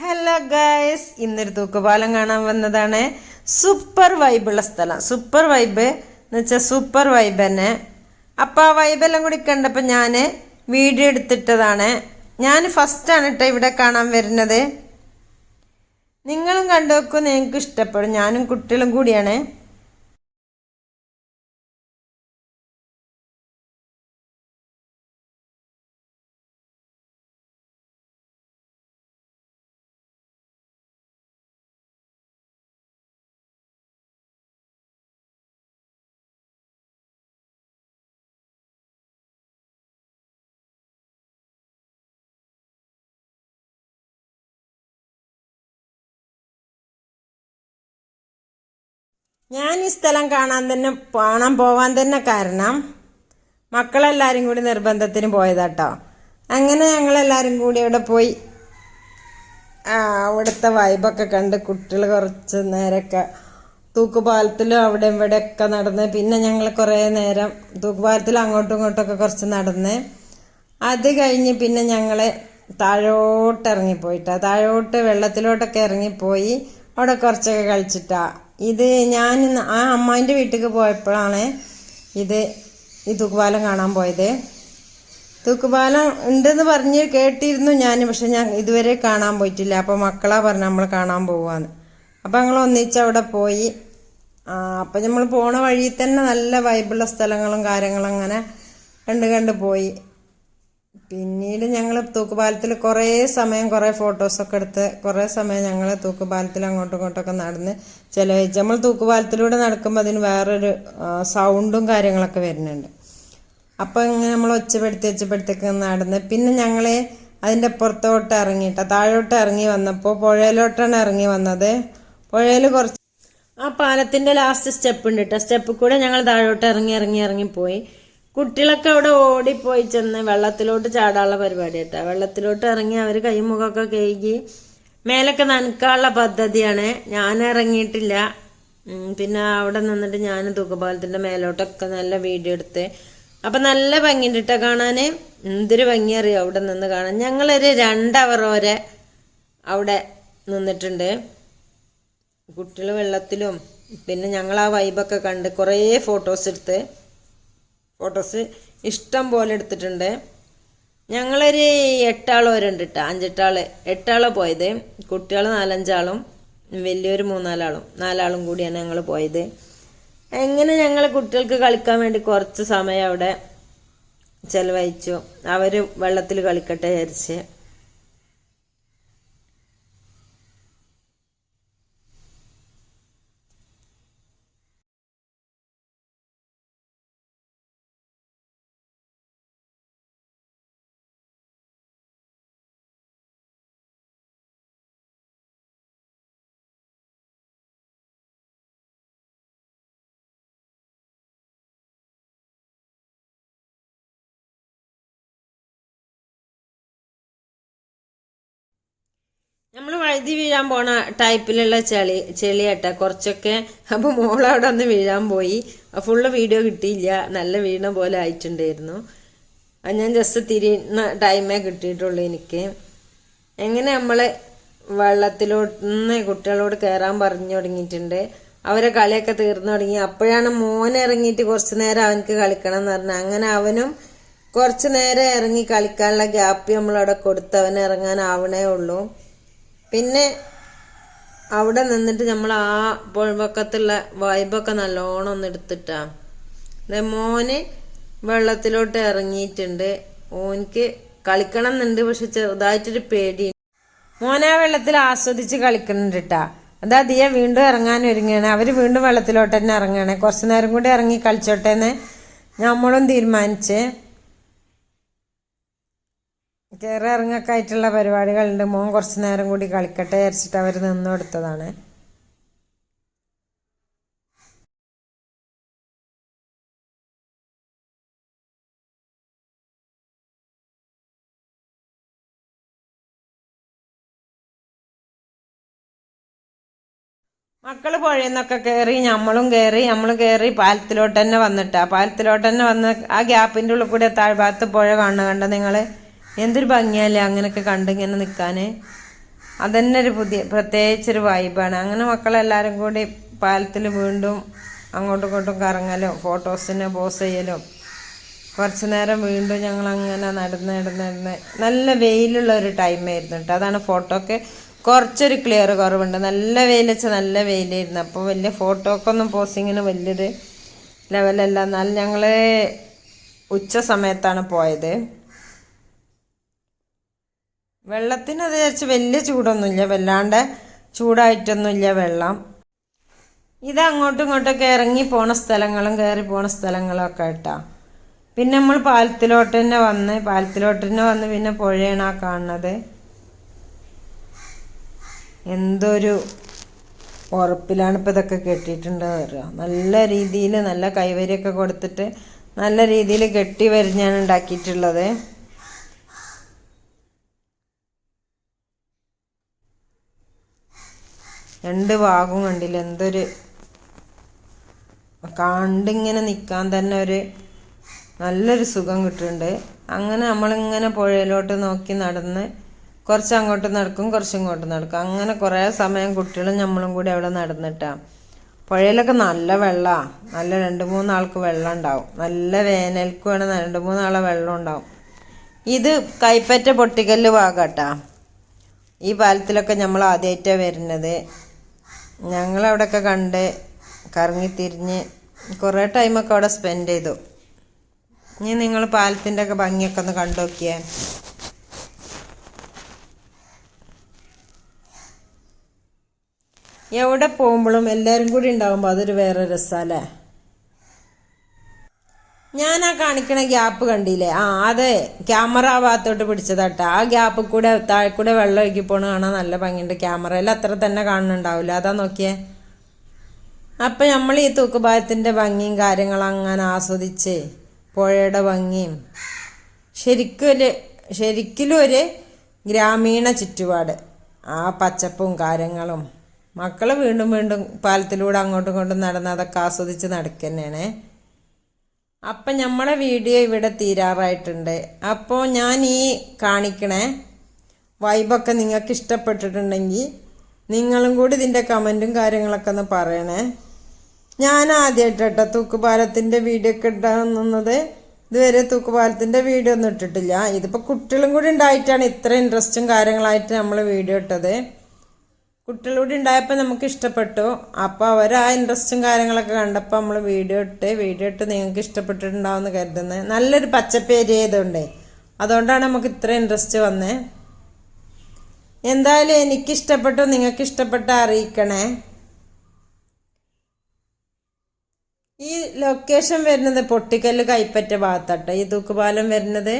Hello guys ഇന്നൊരു തൂക്കുപാലം കാണാൻ വന്നതാണ്. സൂപ്പർ വൈബുള്ള സ്ഥലം. സൂപ്പർ വൈബ് എന്ന് വെച്ചാൽ സൂപ്പർ വൈബ് തന്നെ. അപ്പോൾ ആ വൈബെല്ലാം കൂടി കണ്ടപ്പോൾ ഞാൻ വീഡിയോ എടുത്തിട്ടതാണ്. ഞാൻ ഫസ്റ്റാണ് കേട്ടോ ഇവിടെ കാണാൻ വരുന്നത്. നിങ്ങളും കണ്ടു വെക്കും നിങ്ങൾക്ക് ഇഷ്ടപ്പെടും ഞാനും കുട്ടികളും കൂടിയാണ്. ഞാൻ ഈ സ്ഥലം കാണാൻ തന്നെ കാണാൻ പോവാൻ തന്നെ കാരണം മക്കളെല്ലാവരും കൂടി നിർബന്ധത്തിന് പോയതാട്ടോ. അങ്ങനെ ഞങ്ങളെല്ലാവരും കൂടി അവിടെ പോയി. അവിടുത്തെ വൈബൊക്കെ കണ്ട് കുട്ടികൾ കുറച്ച് നേരമൊക്കെ തൂക്കുപാലത്തിലും അവിടെ ഇവിടെയൊക്കെ നടന്ന് പിന്നെ ഞങ്ങൾ കുറേ നേരം തൂക്കുപാലത്തിൽ അങ്ങോട്ടും ഇങ്ങോട്ടൊക്കെ കുറച്ച് നടന്ന് അത് കഴിഞ്ഞ് പിന്നെ ഞങ്ങൾ താഴോട്ട് ഇറങ്ങിപ്പോയിട്ടാണ് താഴോട്ട് വെള്ളത്തിലോട്ടൊക്കെ ഇറങ്ങിപ്പോയി അവിടെ കുറച്ചൊക്കെ കളിച്ചിട്ടാ. ഇത് ഞാൻ ആ അമ്മായിന്റെ വീട്ടിൽ പോയപ്പോഴാണ് ഇത് ഈ തൂക്കുപാലം കാണാൻ പോയത്. തൂക്കുപാലം ഉണ്ടെന്ന് പറഞ്ഞ് കേട്ടിരുന്നു ഞാൻ പക്ഷെ ഞാൻ ഇതുവരെ കാണാൻ പോയിട്ടില്ല. അപ്പോൾ മക്കളാ പറഞ്ഞു നമ്മൾ കാണാൻ പോവാന്ന്. അപ്പം ഞങ്ങൾ ഒന്നിച്ച് അവിടെ പോയി. അപ്പം നമ്മൾ പോണ വഴിയിൽ തന്നെ നല്ല വൈബുള്ള സ്ഥലങ്ങളും കാര്യങ്ങളും അങ്ങനെ കണ്ട് കണ്ട് പോയി. പിന്നീട് ഞങ്ങൾ തൂക്കുപാലത്തിൽ കുറേ സമയം കുറേ ഫോട്ടോസൊക്കെ എടുത്ത് കുറേ സമയം ഞങ്ങൾ തൂക്കുപാലത്തിൽ അങ്ങോട്ടും ഇങ്ങോട്ടൊക്കെ നടന്ന് ചിലവഴിച്ച്. നമ്മൾ തൂക്കുപാലത്തിലൂടെ നടക്കുമ്പോൾ അതിന് വേറൊരു സൗണ്ടും കാര്യങ്ങളൊക്കെ വരുന്നുണ്ട്. അപ്പം ഇങ്ങനെ നമ്മൾ ഒച്ചപ്പെടുത്തി ഒച്ചപ്പെടുത്തൊക്കെ നടന്ന് പിന്നെ ഞങ്ങൾ അതിന്റെ പുറത്തോട്ട് ഇറങ്ങിയിട്ട് താഴോട്ട് ഇറങ്ങി വന്നപ്പോൾ പുഴയിലോട്ടാണ് ഇറങ്ങി വന്നത്. പുഴയിൽ കുറച്ച് ആ പാലത്തിന്റെ ലാസ്റ്റ് സ്റ്റെപ്പ് ഉണ്ട് കേട്ടോ സ്റ്റെപ്പ് കൂടെ ഞങ്ങൾ താഴോട്ട് ഇറങ്ങി ഇറങ്ങി ഇറങ്ങി പോയി. കുട്ടികളൊക്കെ അവിടെ ഓടിപ്പോയി ചെന്ന് വെള്ളത്തിലോട്ട് ചാടാനുള്ള പരിപാടി കേട്ടോ. വെള്ളത്തിലോട്ട് ഇറങ്ങി അവർ കൈമുഖമൊക്കെ കഴുകി മേലൊക്കെ നനക്കാനുള്ള പദ്ധതിയാണ്. ഞാൻ ഇറങ്ങിയിട്ടില്ല. പിന്നെ അവിടെ നിന്നിട്ട് ഞാൻ തൂക്കപാലത്തിന്റെ മേലോട്ടൊക്കെ നല്ല വീഡിയോ എടുത്ത്. അപ്പം നല്ല ഭംഗിയുണ്ട് കേട്ടോ കാണാൻ എന്തൊരു ഭംഗി അറിയോ അവിടെ നിന്ന് കാണാൻ. ഞങ്ങളൊരു രണ്ടവർ വരെ അവിടെ നിന്നിട്ടുണ്ട്. കുട്ടികൾ വെള്ളത്തിലും പിന്നെ ഞങ്ങൾ ആ വൈബൊക്കെ കണ്ട് കുറേ ഫോട്ടോസ് എടുത്ത്. ഫോട്ടോസ് ഇഷ്ടം പോലെ എടുത്തിട്ടുണ്ട്. ഞങ്ങളൊരു എട്ടാളോ ഉണ്ട് കേട്ടോ അഞ്ചെട്ടാൾ. എട്ടാളോ പോയത്. കുട്ടികൾ നാലഞ്ചാളും വലിയൊരു മൂന്നാലാളും. നാലാളും കൂടിയാണ് ഞങ്ങൾ പോയത്. എങ്ങനെ ഞങ്ങൾ കുട്ടികൾക്ക് കളിക്കാൻ വേണ്ടി കുറച്ച് സമയം അവിടെ ചെലവഴിച്ചു. അവർ വെള്ളത്തിൽ കളിക്കട്ടെ വിചാരിച്ച്. നമ്മൾ വഴുതി വീഴാൻ പോണ ടൈപ്പിലുള്ള ചെളി ചെളിയട്ട. കുറച്ചൊക്കെ അപ്പോൾ മോൾ അവിടെ ഒന്ന് വീഴാൻ പോയി. ഫുള്ള് വീഡിയോ കിട്ടിയില്ല. നല്ല വീണ പോലെ ആയിട്ടുണ്ടായിരുന്നു. അത് ഞാൻ ജസ്റ്റ് തിരിയുന്ന ടൈമേ കിട്ടിയിട്ടുള്ളൂ എനിക്ക്. എങ്ങനെ നമ്മൾ വെള്ളത്തിലോട്ട് കുട്ടികളോട് കയറാൻ പറഞ്ഞു തുടങ്ങിയിട്ടുണ്ട്. അവരെ കളിയൊക്കെ തീർന്നു തുടങ്ങി. അപ്പോഴാണ് മോൻ ഇറങ്ങിയിട്ട് കുറച്ച് നേരം അവനക്ക് കളിക്കണം എന്ന് പറഞ്ഞത്. അങ്ങനെ അവനും കുറച്ച് നേരം ഇറങ്ങി കളിക്കാനുള്ള ഗ്യാപ്പ് നമ്മളവിടെ കൊടുത്ത് അവൻ ഇറങ്ങാനാവണേ ഉള്ളൂ. പിന്നെ അവിടെ നിന്നിട്ട് നമ്മൾ ആ പുഴവക്കത്തുള്ള വൈബൊക്കെ നല്ലോണം ഒന്ന് എടുത്തിട്ടാ. മോന് വെള്ളത്തിലോട്ട് ഇറങ്ങിയിട്ടുണ്ട്. ഓനിക്ക് കളിക്കണം എന്നുണ്ട് പക്ഷെ ചെറുതായിട്ടൊരു പേടി. മോനെ വെള്ളത്തിൽ ആസ്വദിച്ച് കളിക്കുന്നുണ്ട് കേട്ടാ അതാ ദിയ വീണ്ടും ഇറങ്ങാൻ ഒരുങ്ങുകയാണ് അവർ വീണ്ടും വെള്ളത്തിലോട്ട് തന്നെ ഇറങ്ങുകയാണ് കുറച്ച് നേരം കൂടി ഇറങ്ങി കളിച്ചോട്ടെ എന്ന് നമ്മളും തീരുമാനിച്ച്. കയറി ഇറങ്ങൊക്കെ ആയിട്ടുള്ള പരിപാടികളുണ്ട്. മോൻ കുറച്ച് നേരം കൂടി കളിക്കട്ടെ വിചാരിച്ചിട്ട് അവർ നിന്നു കൊടുത്തതാണ്. മക്കൾ പുഴയിൽ നിന്നൊക്കെ കയറി നമ്മളും കയറി നമ്മളും കയറി പാലത്തിലോട്ട് തന്നെ വന്നിട്ടാ. പാലത്തിലോട്ട് തന്നെ വന്ന് ആ ഗ്യാപ്പിന്റെ ഉള്ളിൽ കൂടി താഴ്ഭാഗത്ത് പുഴ കാണുന്ന കണ്ട നിങ്ങൾ എന്തൊരു ഭംഗിയല്ലേ അങ്ങനെയൊക്കെ കണ്ട് ഇങ്ങനെ നിൽക്കാൻ അതന്നെ ഒരു പുതിയ പ്രത്യേകിച്ചൊരു വൈബാണ് അങ്ങനെ മക്കളെല്ലാവരും കൂടി പാലത്തിൽ വീണ്ടും അങ്ങോട്ടും ഇങ്ങോട്ടും കറങ്ങലും ഫോട്ടോസിന് പോസ് ചെയ്യലും. കുറച്ച് നേരം വീണ്ടും ഞങ്ങൾ അങ്ങനെ നടന്ന് നടന്ന് നടന്ന് നല്ല വെയിലുള്ള ഒരു ടൈമായിരുന്നു കേട്ടോ അതാണ് ഫോട്ടോക്ക് കുറച്ചൊരു ക്ലിയർ കുറവുണ്ട്. നല്ല വെയിൽ വെച്ചാൽ നല്ല വെയിലായിരുന്നു. അപ്പോൾ വലിയ ഫോട്ടോക്കൊന്നും പോസിങ്ങിന് വലിയൊരു ലെവലല്ല എന്നാലും ഞങ്ങൾ ഉച്ച സമയത്താണ് പോയത്. വെള്ളത്തിന് അത് വിചാരിച്ച് വലിയ ചൂടൊന്നുമില്ല. വല്ലാണ്ട് ചൂടായിട്ടൊന്നുമില്ല വെള്ളം. ഇത് അങ്ങോട്ടും ഇങ്ങോട്ടൊക്കെ ഇറങ്ങി പോണ സ്ഥലങ്ങളും കയറി പോണ സ്ഥലങ്ങളും ഒക്കെ പിന്നെ നമ്മൾ പാലത്തിലോട്ട് തന്നെ വന്ന് പാലത്തിലോട്ട് തന്നെ വന്ന് പിന്നെ പുഴയാണ് ആ കാണുന്നത്. എന്തൊരു ഉറപ്പിലാണ് ഇപ്പം ഇതൊക്കെ കെട്ടിയിട്ടുണ്ട് പറയുക നല്ല രീതിയിൽ നല്ല കൈവരിയൊക്കെ കൊടുത്തിട്ട് നല്ല രീതിയിൽ കെട്ടി വരിഞ്ഞാണ് ഉണ്ടാക്കിയിട്ടുള്ളത്. രണ്ട് ഭാഗവും കണ്ടില്ല? എന്തൊരു കണ്ടിങ്ങനെ നിൽക്കാൻ തന്നെ ഒരു നല്ലൊരു സുഖം കിട്ടുന്നുണ്ട്. അങ്ങനെ നമ്മളിങ്ങനെ പുഴയിലോട്ട് നോക്കി നടന്ന് കുറച്ച് അങ്ങോട്ട് നടക്കും കുറച്ച് ഇങ്ങോട്ട് നടക്കും. അങ്ങനെ കുറേ സമയം കുട്ടികളും നമ്മളും കൂടി അവിടെ നടന്നിട്ടാ. പുഴയിലൊക്കെ നല്ല വെള്ളമാണ് നല്ല രണ്ട് മൂന്നാൾക്ക് വെള്ളം ഉണ്ടാവും നല്ല വേനൽക്ക് വേണം രണ്ട് മൂന്നാളെ വെള്ളം ഉണ്ടാവും. ഇത് കൈപ്പറ്റ പൊട്ടിക്കല്ല് ഭാഗട്ടാ. ഈ പാലത്തിലൊക്കെ നമ്മൾ ആദ്യമായിട്ടാണ് വരുന്നത്. ഞങ്ങളവിടെയൊക്കെ കണ്ട് കറങ്ങി തിരിഞ്ഞ് കുറേ ടൈമൊക്കെ അവിടെ സ്പെൻഡ് ചെയ്തു. ഇനി നിങ്ങൾ പാലത്തിന്റെ ഒക്കെ ഭംഗിയൊക്കെ ഒന്ന് കണ്ടു നോക്കിയേ എവിടെ പോകുമ്പോഴും എല്ലാവരും കൂടി ഉണ്ടാകുമ്പോൾ അതൊരു വേറെ രസമല്ലേ ഞാൻ ആ കാണിക്കണ ഗ്യാപ്പ് കണ്ടില്ലേ? ആ അതെ ക്യാമറ ആ ഭാഗത്തോട്ട് പിടിച്ചതാട്ടോ. ആ ഗ്യാപ്പ് കൂടെ താഴെ കൂടെ വെള്ളം ഒഴുകി പോണ കാണാൻ നല്ല ഭംഗിയുണ്ട് ക്യാമറയിൽ. അത്ര തന്നെ കാണുന്നുണ്ടാവില്ല. അതാ നോക്കിയേ. അപ്പം നമ്മൾ ഈ തൂക്കുപാലത്തിന്റെ ഭംഗിയും കാര്യങ്ങളും അങ്ങനെ ആസ്വദിച്ച് പുഴയുടെ ഭംഗിയും ശരിക്കും ഒരു ശരിക്കും ഒരു ഗ്രാമീണ ചുറ്റുപാട്. ആ പച്ചപ്പും കാര്യങ്ങളും. മക്കൾ വീണ്ടും വീണ്ടും പാലത്തിലൂടെ അങ്ങോട്ടും ഇങ്ങോട്ടും നടന്ന് അതൊക്കെ ആസ്വദിച്ച് നടക്കുന്നതാണ് അപ്പം നമ്മളെ വീഡിയോ ഇവിടെ തീരാറായിട്ടുണ്ട്. അപ്പോൾ ഞാൻ ഈ കാണിക്കണേ വൈബൊക്കെ നിങ്ങൾക്ക് ഇഷ്ടപ്പെട്ടിട്ടുണ്ടെങ്കിൽ നിങ്ങളും കൂടി ഇതിന്റെ കമന്റും കാര്യങ്ങളൊക്കെ ഒന്ന് പറയണേ. ഞാൻ ആദ്യമായിട്ട് കേട്ടോ തൂക്കുപാലത്തിന്റെ വീഡിയോ ഒക്കെ ഇടാവുന്നത് ഇതുവരെ തൂക്കുപാലത്തിന്റെ വീഡിയോ ഒന്നും ഇട്ടിട്ടില്ല. ഇതിപ്പോൾ കുട്ടികളും കൂടി ഉണ്ടായിട്ടാണ് ഇത്ര ഇൻട്രസ്റ്റും കാര്യങ്ങളായിട്ട് നമ്മൾ വീഡിയോ ഇട്ടത്. കുട്ടികളൂടെ ഉണ്ടായപ്പോൾ നമുക്ക് ഇഷ്ടപ്പെട്ടു. അപ്പോൾ അവർ ആ ഇൻട്രസ്റ്റും കാര്യങ്ങളൊക്കെ കണ്ടപ്പോൾ നമ്മൾ വീഡിയോ ഇട്ട് വീഡിയോ ഇട്ട് നിങ്ങൾക്ക് ഇഷ്ടപ്പെട്ടിട്ടുണ്ടാവുമെന്ന് കരുതുന്നത് നല്ലൊരു പച്ചപ്പ് ഏരിയ ആയതുകൊണ്ടേ. അതുകൊണ്ടാണ് നമുക്ക് ഇത്ര ഇൻട്രസ്റ്റ് വന്നേ. എന്തായാലും എനിക്കിഷ്ടപ്പെട്ടു നിങ്ങൾക്ക് ഇഷ്ടപ്പെട്ട അറിയിക്കണേ. ഈ ലൊക്കേഷൻ വരുന്നത് പൊട്ടിക്കല്ല് കൈപ്പറ്റ ഭാഗത്താട്ടോ. ഈ തൂക്കുപാലം വരുന്നത്